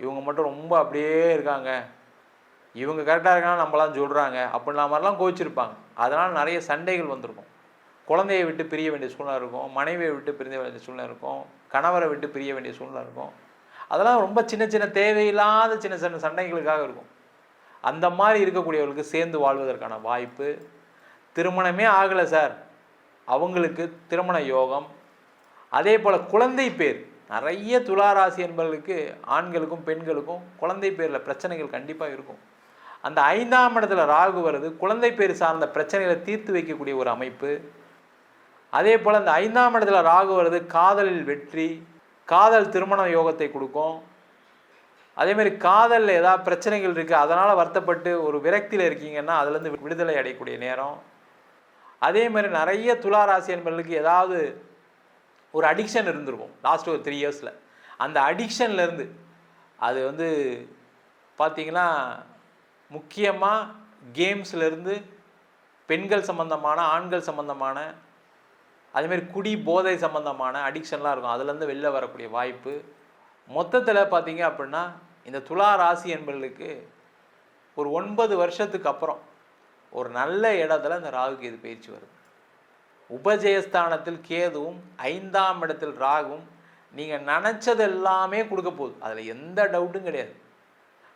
இவங்க மட்டும் ரொம்ப அப்படியே இருக்காங்க. இவங்க கரெக்டாக இருக்காங்கன்னா நம்மளாம் சொல்கிறாங்க அப்படின்ற மாதிரிலாம் கோவிச்சிருப்பாங்க. அதனால் நிறைய சண்டைகள் வந்திருக்கும். குழந்தையை விட்டு பிரிய வேண்டிய சூழ்நிலை இருக்கும் மனைவியை விட்டு பிரிய வேண்டிய சூழ்நிலை இருக்கும் கணவரை விட்டு பிரிய வேண்டிய சூழ்நிலை இருக்கும். அதெல்லாம் ரொம்ப சின்ன சின்ன தேவையில்லாத சின்ன சின்ன சண்டைகளுக்காக இருக்கும். அந்த மாதிரி இருக்கக்கூடியவர்களுக்கு சேர்ந்து வாழ்வதற்கான வாய்ப்பு திருமணமே ஆகலை சார். அவங்களுக்கு திருமண யோகம். அதே போல் குழந்தை பேர். நிறைய துளாராசி என்பவர்களுக்கு ஆண்களுக்கும் பெண்களுக்கும் குழந்தை பேரில் பிரச்சனைகள் கண்டிப்பாக இருக்கும். அந்த ஐந்தாம் இடத்துல ராகு வருது. குழந்தை பேர் சார்ந்த பிரச்சனைகளை தீர்த்து வைக்கக்கூடிய ஒரு அமைப்பு. அதே போல் இந்த ஐந்தாம் இடத்துல ராகு வருது காதலில் வெற்றி காதல் திருமண யோகத்தை கொடுக்கும். அதே மாதிரி காதலில் ஏதாவது பிரச்சனைகள் இருக்குது அதனால் வருத்தப்பட்டு ஒரு விரக்தியில் இருக்கீங்கன்னா அதுலேருந்து விடுதலை அடையக்கூடிய நேரம். அதே மாதிரி நிறைய துலா ராசி ஏதாவது ஒரு அடிக்ஷன் இருந்திருக்கும் லாஸ்ட் ஒரு த்ரீ இயர்ஸில் அந்த அடிக்ஷன்லேருந்து அது வந்து பார்த்தீங்கன்னா முக்கியமாக கேம்ஸ்லேருந்து பெண்கள் சம்மந்தமான ஆண்கள் சம்மந்தமான அதுமாரி குடி போதை சம்மந்தமான அடிக்ஷன்லாம் இருக்கும். அதுலேருந்து வெளில வரக்கூடிய வாய்ப்பு. மொத்தத்தில் பார்த்தீங்க அப்படின்னா இந்த துலா ராசி என்பவர்களுக்கு ஒரு ஒன்பது வருஷத்துக்கு அப்புறம் ஒரு நல்ல இடத்துல இந்த ராகுக்கு இது பயிற்சி வருது. உபஜயஸ்தானத்தில் கேதுவும் ஐந்தாம் இடத்தில் ராகும் நீங்கள் நினச்சது எல்லாமே கொடுக்க போகுது. அதில் எந்த டவுட்டும் கிடையாது.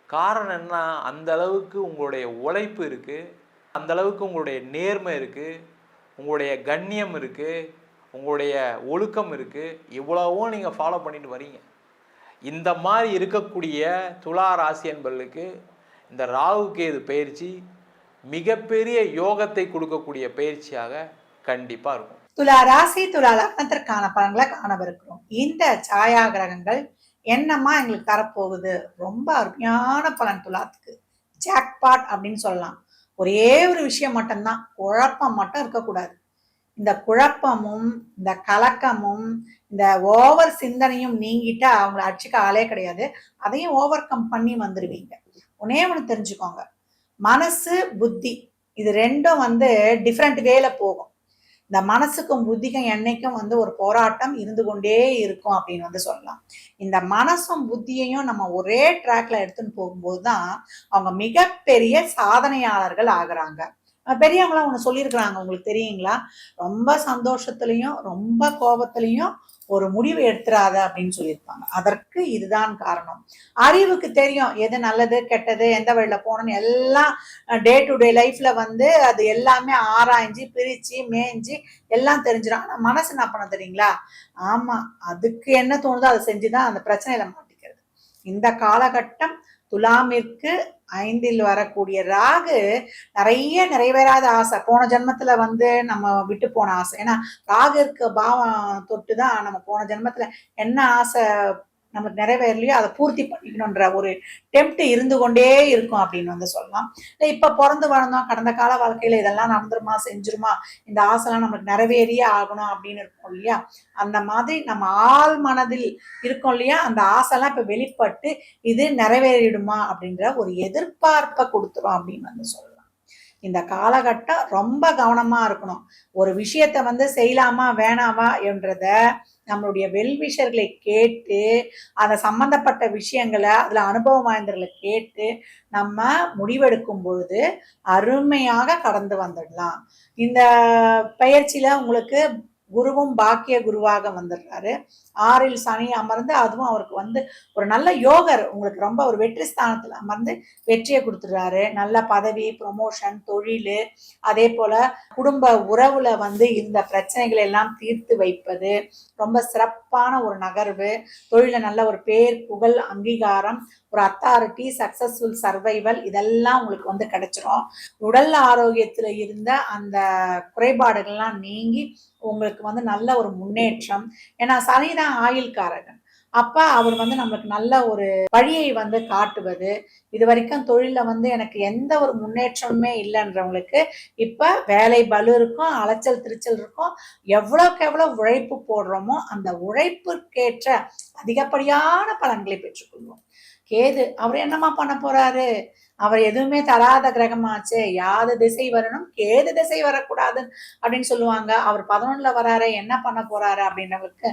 காரணம் என்ன? அந்த அளவுக்கு உங்களுடைய உழைப்பு இருக்குது அந்த அளவுக்கு உங்களுடைய நேர்மை இருக்குது உங்களுடைய கண்ணியம் இருக்குது உங்களுடைய ஒழுக்கம் இருக்குது இவ்வளவோ நீங்கள் ஃபாலோ பண்ணிட்டு வரீங்க. இந்த மாதிரி இருக்கக்கூடிய துலா ராசி என்பர்களுக்கு இந்த ராகு கேது பயிற்சி மிகப்பெரிய யோகத்தை கொடுக்கக்கூடிய பயிற்சியாக கண்டிப்பாக இருக்கும்.
துலா ராசி துலா லக்னத்திற்கான பலன்களை காணவிருக்கிறோம். இந்த சாயா கிரகங்கள் என்னம்மா எங்களுக்கு தரப்போகுது? ரொம்ப அருமையான பலன் துலாத்துக்கு. ஜாக்பாட் அப்படின்னு சொல்லலாம். ஒரே ஒரு விஷயம் மட்டும்தான். குழப்பம் மட்டும் இருக்கக்கூடாது. இந்த குழப்பமும் இந்த கலக்கமும் இந்த ஓவர் சிந்தனையும் நீங்கிட்டா அவங்கள அடிச்சுக்க ஆளே கிடையாது. அதையும் ஓவர் கம் பண்ணி வந்துடுவீங்க ஒன்னே ஒன்று தெரிஞ்சுக்கோங்க. மனசு புத்தி இது ரெண்டும் வந்து டிஃப்ரெண்ட் வேல போகும். இந்த மனசுக்கும் புத்திக்கும் என்னைக்கும் வந்து ஒரு போராட்டம் இருந்து கொண்டே இருக்கும் அப்படின்னு வந்து சொல்லலாம். இந்த மனசும் புத்தியையும் நம்ம ஒரே ட்ராக்ல எடுத்துன்னு போகும்போது தான் அவங்க மிகப்பெரிய சாதனையாளர்கள் ஆகுறாங்க. பெரியவங்களாம் ஒன்று சொல்லியிருக்கிறாங்க உங்களுக்கு தெரியுங்களா? ரொம்ப சந்தோஷத்துலையும் ரொம்ப கோபத்துலையும் ஒரு முடிவு எடுத்துறாத அப்படின்னு சொல்லியிருப்பாங்க. அதற்கு இதுதான் காரணம். அறிவுக்கு தெரியும் எது நல்லது கெட்டது எந்த வழியில போகணும்னு எல்லாம் டே டு டே லைஃப்ல வந்து அது எல்லாமே ஆராய்ஞ்சு பிரிச்சு மேய்ஞ்சு எல்லாம் தெரிஞ்சிடும் ஆனா மனசு என்ன பண்ண தெரியுங்களா? ஆமா அதுக்கு என்ன தோணுதோ அதை செஞ்சுதான் அந்த பிரச்சனையில மாட்டிக்கிறது. இந்த காலகட்டம் துலாமிற்கு ஐந்தில் வரக்கூடிய ராகு நிறைய நிறைவேறாத ஆசை. போன ஜென்மத்துல வந்து நம்ம விட்டு போன ஆசை. ஏன்னா ராகு இருக்க பாவம் தொட்டு தான் நம்ம போன ஜென்மத்துல என்ன ஆசை நம்ம நிறைவேறலையோ அதை பூர்த்தி பண்ணிக்கணுன்ற ஒரு டெம்ட் இருந்து கொண்டே இருக்கும் அப்படின்னு வந்து சொல்லலாம். இல்லை இப்போ பிறந்து வளர்ந்தோம் கடந்த கால வாழ்க்கையில் இதெல்லாம் நடந்துருமா செஞ்சிருமா இந்த ஆசைலாம் நம்மளுக்கு நிறைவேறியே ஆகணும் அப்படின்னு இருக்கும் இல்லையா? அந்த மாதிரி நம்ம ஆள் மனதில் இருக்கோம் இல்லையா? அந்த ஆசைலாம் இப்போ வெளிப்பட்டு இது நிறைவேறிடுமா அப்படின்ற ஒரு எதிர்பார்ப்பை கொடுத்துரும் அப்படின்னு வந்து சொல்லலாம். இந்த காலகட்டம் ரொம்ப கவனமாக இருக்கணும். ஒரு விஷயத்தை வந்து செய்யலாமா வேணாமா என்றதை நம்மளுடைய வெல்விஷர்களை கேட்டு அதை சம்பந்தப்பட்ட விஷயங்களை அதுல அனுபவம் வாய்ந்தவர்களை கேட்டு நம்ம முடிவெடுக்கும் பொழுது அருமையாக கடந்து வந்துடலாம். இந்த பயிற்சியில உங்களுக்கு குருவும் பாக்கிய குருவாக வந்துடுறாரு. ஆறில் சனி அமர்ந்து அதுவும் அவருக்கு வந்து ஒரு நல்ல யோகர் உங்களுக்கு ரொம்ப ஒரு வெற்றி ஸ்தானத்தில் அமர்ந்து வெற்றியை கொடுத்துடுறாரு. நல்ல பதவி ப்ரொமோஷன் தொழில் அதே போல் குடும்ப உறவுல வந்து இந்த பிரச்சனைகளை எல்லாம் தீர்த்து வைப்பது ரொம்ப சிறப்பான ஒரு நகர்வு. தொழிலில் நல்ல ஒரு பேர் புகழ் அங்கீகாரம் ஒரு அத்தாரிட்டி சக்சஸ்ஃபுல் சர்வைவல் இதெல்லாம் உங்களுக்கு வந்து கிடைச்சிரும். உடல் ஆரோக்கியத்தில் இருந்த அந்த குறைபாடுகள்லாம் நீங்கி உங்களுக்கு வந்து நல்ல ஒரு முன்னேற்றம். ஏன்னா சனிதான் ஆயுள்காரகன். அப்போ அவர் வந்து நம்மளுக்கு நல்ல ஒரு வழியை வந்து காட்டுவது. இது வரைக்கும் தொழிலில் வந்து எனக்கு எந்த ஒரு முன்னேற்றமுமே இல்லைன்றவங்களுக்கு இப்போ வேலை பலு இருக்கும் அலைச்சல் திருச்சல் இருக்கும். எவ்வளோக்கு எவ்வளோ உழைப்பு போடுறோமோ அந்த உழைப்புக்கேற்ற அதிகப்படியான பலன்களை பெற்றுக்கொள்வோம். கேது அவர் என்னம்மா பண்ண போறாரு? அவர் எதுவுமே தராத கிரகமாச்சே யாது திசை வரணும் கேது திசை வரக்கூடாது அப்படின்னு சொல்லுவாங்க. அவர் பதினொன்னுல வராரு என்ன பண்ண போறாரு அப்படின்றவருக்கு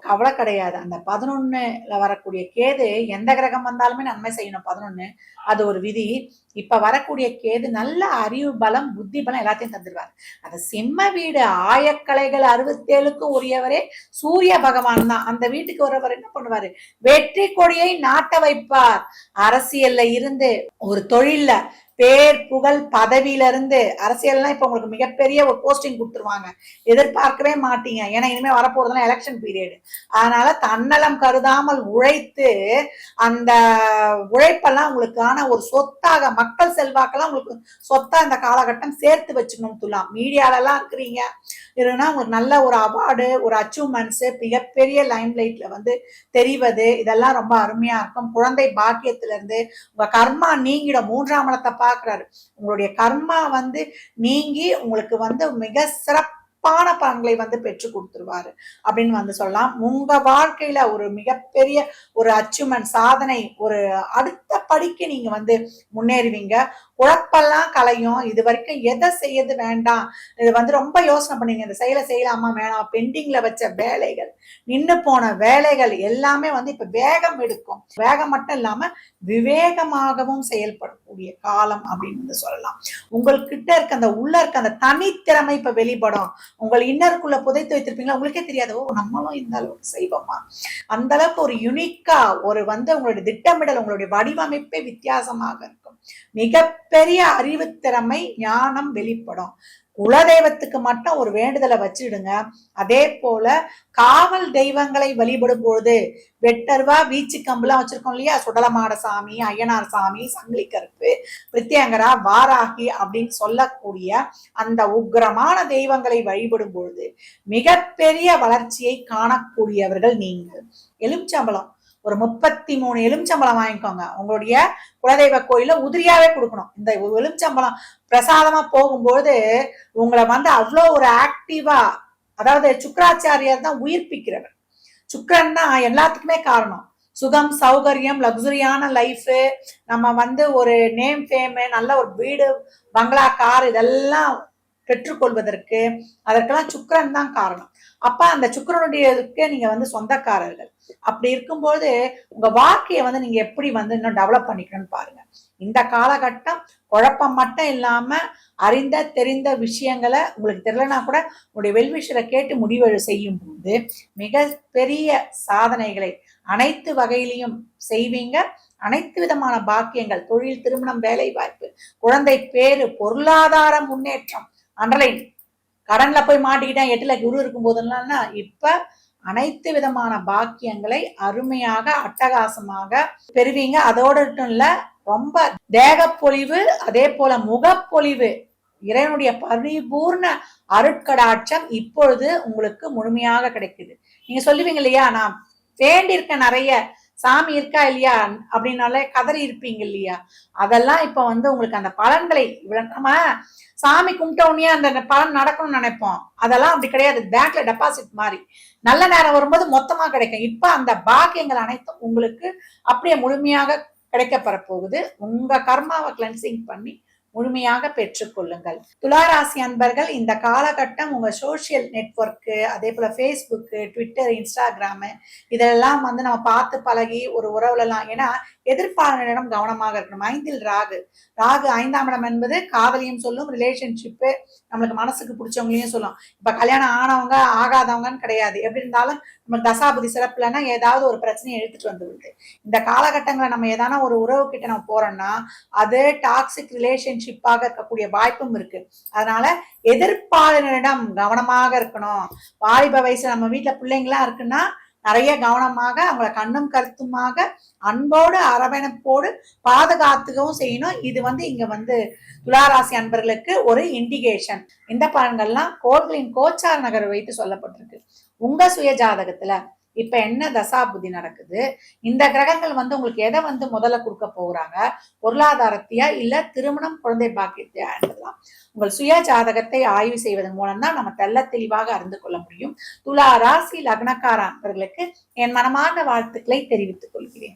கவலை கிடையாது. அந்த பதினொன்னுல வரக்கூடிய கேது எந்த கிரகம் வந்தாலுமே நன்மை செய்யணும். பதினொன்னு அது ஒரு விதி. இப்ப வரக்கூடிய கேது நல்ல அறிவு பலம் புத்தி பலம் எல்லாத்தையும் தந்துடுவார் அந்த சிம்ம வீடு ஆயக்கலைகள் அறுபத்தேழுக்கு உரியவரே சூரிய பகவான் தான். அந்த வீட்டுக்கு வரவர் என்ன பண்ணுவாரு? வெற்றி கொடியை நாட்ட வைப்பார். அரசியல்ல இருந்து ஒரு தொழில்ல பேர் புகழ் பதவியிலிருந்து அரசியல்லாம் இப்போ உங்களுக்கு மிகப்பெரிய ஒரு போஸ்டிங் கொடுத்துருவாங்க. எதிர்பார்க்கவே மாட்டீங்க. ஏன்னா இனிமே வரப்போறதுலாம் எலெக்ஷன் பீரியடு அதனால தன்னலம் கருதாமல் உழைத்து அந்த உழைப்பெல்லாம் உங்களுக்கான ஒரு சொத்தாக மக்கள் செல்வாக்கெல்லாம் உங்களுக்கு சொத்தாக இந்த காலகட்டம் சேர்த்து வச்சுக்கணும் துலாம். மீடியாலலாம் இருக்கிறீங்க. இருக்குன்னா உங்களுக்கு நல்ல ஒரு அவார்டு ஒரு அச்சீவ்மெண்ட்ஸு மிகப்பெரிய லைம் லைட்ல வந்து தெரிவது இதெல்லாம் ரொம்ப அருமையா இருக்கும். குழந்தை பாக்கியத்துலேருந்து உங்க கர்மா நீங்கிடும். மூன்றாம் இடத்தை பார்க்குறாரு. உங்களுடைய கர்மா வந்து நீங்கி உங்களுக்கு வந்து மிக சிறப்பான பலன்களை வந்து பெற்று கொடுத்துருவாரு. அப்படின்னு வந்து சொல்லலாம். உங்க வாழ்க்கையில ஒரு மிகப்பெரிய ஒரு அச்சீவ்மெண்ட் சாதனை ஒரு அடுத்த படிக்கு நீங்க வந்து முன்னேறுவீங்க. குழப்பெல்லாம் கலையும். இது வரைக்கும் எதை செய்யறது வேண்டாம். இது வந்து ரொம்ப யோசனை பண்ணீங்க. இந்த செயலை செய்யலாமா வேணாம். பெண்டிங்ல வச்ச வேலைகள் நின்று போன வேலைகள் எல்லாமே வந்து இப்ப வேகம் எடுக்கும். வேகம் மட்டும் இல்லாம விவேகமாகவும் செயல்படக்கூடிய காலம் அப்படின்னு வந்து சொல்லலாம். உங்கள்கிட்ட இருக்க அந்த உள்ள இருக்க அந்த தனித்திறமை இப்ப வெளிப்படும். உங்கள் இன்னருக்குள்ள புதைத்து வைத்திருப்பீங்களா? உங்களுக்கே தெரியாது. ஓ நம்மளும் இந்த அளவுக்கு செய்வோமா? அந்த அளவுக்கு ஒரு யுனிக்கா ஒரு வந்து உங்களுடைய திட்டமிடல் உங்களுடைய வடிவமைப்பே வித்தியாசமாக இருக்கும். மிகப்பெரிய அறிவுத்திறமை ஞானம் வெளிப்படும். குலதெய்வத்துக்கு மட்டும் ஒரு வேண்டுதலை வச்சிடுங்க. அதே போல காவல் தெய்வங்களை வழிபடும் பொழுது வெட்டர்வா வீச்சு கம்புலாம் வச்சிருக்கோம் இல்லையா? சுடலமாட சாமி ஐயனார் சாமி சங்கிலி கருப்பு பிரித்தியங்கரா வாராகி அப்படின்னு சொல்லக்கூடிய அந்த உக்ரமான தெய்வங்களை வழிபடும் பொழுது மிகப்பெரிய வளர்ச்சியை காணக்கூடியவர்கள் நீங்கள். எலுமிச்சம்பழம் ஒரு முப்பத்தி மூணு எலுமிச்சம்பழம் வாங்கிக்கோங்க. உங்களுடைய குலதெய்வ கோயில உதிரியாவே கொடுக்கணும். இந்த எலுமிச்சம்பழம் பிரசாதமா போகும்போது உங்களை வந்து அவ்வளோ ஒரு ஆக்டிவா அதாவது சுக்கராச்சாரியார் தான் உயிர்ப்பிக்கிறவர். சுக்கரன் தான் எல்லாத்துக்குமே காரணம். சுகம் சௌகரியம் லக்ஸுரியான லைஃபு நம்ம வந்து ஒரு நேம் ஃபேமு நல்ல ஒரு வீடு பங்களா கார் இதெல்லாம் பெற்றுக்கொள்வதற்கு அதற்கெல்லாம் சுக்கரன் தான் காரணம். அப்ப அந்த சுக்கிரனுடையதுக்கு நீங்க வந்து சொந்தக்காரர்கள். அப்படி இருக்கும்போது உங்க வாழ்க்கையை வந்து நீங்க எப்படி வந்து இன்னும் டெவலப் பண்ணிக்கணும்னு பாருங்க. இந்த காலகட்டம் குழப்பம் மட்டும் இல்லாம அறிந்த தெரிந்த விஷயங்களை உங்களுக்கு தெரியலனா கூட உங்களுடைய வெல்விஷரை கேட்டு முடிவு செய்யும் போது மிக பெரிய சாதனைகளை அனைத்து வகையிலையும் செய்வீங்க. அனைத்து விதமான பாக்கியங்கள் தொழில் திருமணம் வேலை வாய்ப்பு குழந்தை பேரு பொருளாதார முன்னேற்றம் அண்டர்லைன் கடன்ல போய் மாட்டிக்கிட்டேன் எட்டுல குரு இருக்கும் போதெல்லாம் இப்ப அனைத்து விதமான பாக்கியங்களை அருமையாக அட்டகாசமாக பெறுவீங்க. அதோடு மட்டும் இல்ல ரொம்ப தேகப்பொழிவு அதே போல முகப்பொழிவு இறைவனுடைய பரிபூர்ண அருட்கடாட்சம் இப்பொழுது உங்களுக்கு முழுமையாக கிடைக்குது. நீங்க சொல்லுவீங்க இல்லையா நான் வேண்டியிருக்க நிறைய சாமி இருக்கா இல்லையா அப்படின்னாலே கதறி இருப்பீங்க இல்லையா? அதெல்லாம் இப்போ வந்து உங்களுக்கு அந்த பலன்களை இவ்வளோ நம்ம சாமி கும்பிட்டோன்னே அந்த பலன் நடக்கணும்னு நினைப்போம். அதெல்லாம் அப்படி கிடையாது. பேங்க்ல டெபாசிட் மாதிரி. நல்ல நேரம் வரும்போது மொத்தமாக கிடைக்கும். இப்போ அந்த பாக்கியங்கள் அனைத்தும் உங்களுக்கு அப்படியே முழுமையாக கிடைக்கப்பெற போகுது. உங்க கர்மாவை கிளென்சிங் பண்ணி முழுமையாக பெற்றுக்கொள்ளுங்கள் துளாராசி அன்பர்கள் இந்த காலகட்டம் உங்க சோஷியல் நெட்வொர்க்கு அதே போல ஃபேஸ்புக்கு ட்விட்டர் இன்ஸ்டாகிராமு இதெல்லாம் வந்து நம்ம பார்த்து பழகி ஒரு உறவுலலாம். ஏன்னா எதிர்ப்பாளரிடம் கவனமாக இருக்கணும். ஐந்தில் ராகு. ராகு ஐந்தாம் இடம் என்பது காதலியும் சொல்லும் ரிலேஷன்ஷிப்பு நம்மளுக்கு மனசுக்கு பிடிச்சவங்களையும் சொல்லும். இப்ப கல்யாணம் ஆனவங்க ஆகாதவங்கன்னு கிடையாது. எப்படி இருந்தாலும் நம்ம தசாபதி சிறப்புலன்னா ஏதாவது ஒரு பிரச்சனையை எடுத்துட்டு வந்து விடுது இந்த காலகட்டங்களில் நம்ம ஏதான ஒரு உறவு கிட்ட நம்ம போறோம்னா அது டாக்ஸிக் ரிலேஷன்ஷிப்பாக இருக்கக்கூடிய வாய்ப்பும் இருக்கு. அதனால எதிர்ப்பாளரிடம் கவனமாக இருக்கணும். வாலிப வயசு நம்ம வீட்டுல பிள்ளைங்களாம் இருக்குன்னா நிறைய கவனமாக அவங்கள கண்ணும் கருத்துமாக அன்போடு அரவணைப்போடு பாதுகாத்துக்கவும் செய்யணும். இது வந்து இங்க வந்து துளாராசி அன்பர்களுக்கு ஒரு இண்டிகேஷன் இந்த பலன்கள்லாம் கோள்களின் கோச்சார் நகர் வைத்து சொல்லப்பட்டிருக்கு. உங்க சுய ஜாதகத்துல இப்ப என்ன தசா புத்தி நடக்குது? இந்த கிரகங்கள் வந்து உங்களுக்கு எதை வந்து முதல்ல கொடுக்க போகிறாங்க? பொருளாதாரத்தையா இல்ல திருமணம் குழந்தை பாக்கியத்தையா என்பதெல்லாம் உங்கள் சுய ஜாதகத்தை ஆய்வு செய்வதன் மூலம் தான் நம்ம தெள்ள தெளிவாக அறிந்து கொள்ள முடியும். துலா ராசி லக்னக்கார அன்பர்களுக்கு என் மனமார்ந்த வாழ்த்துக்களை தெரிவித்துக் கொள்கிறேன்.